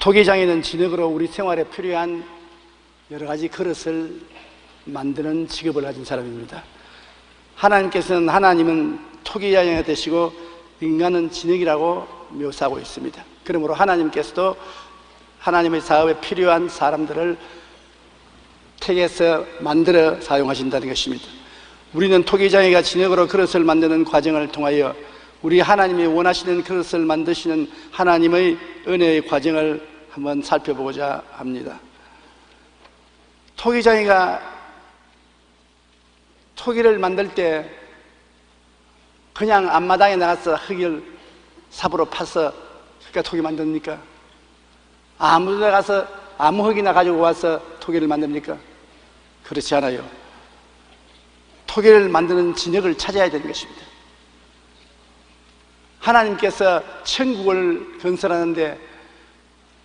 토기장에는 진흙으로 우리 생활에 필요한 여러 가지 그릇을 만드는 직업을 가진 사람입니다. 하나님께서는 하나님은 토기장이 되시고 인간은 진흙이라고 묘사하고 있습니다. 그러므로 하나님께서도 하나님의 사업에 필요한 사람들을 택해서 만들어 사용하신다는 것입니다. 우리는 토기장이가 진흙으로 그릇을 만드는 과정을 통하여 우리 하나님이 원하시는 그릇을 만드시는 하나님의 은혜의 과정을 한번 살펴보고자 합니다. 토기장이가 토기를 만들 때 그냥 앞마당에 나가서 흙을 삽으로 파서 그러니까 토기 만듭니까? 아무 데 가서 아무 흙이나 가지고 와서 토기를 만듭니까? 그렇지 않아요. 토기를 만드는 진흙을 찾아야 되는 것입니다. 하나님께서 천국을 건설하는데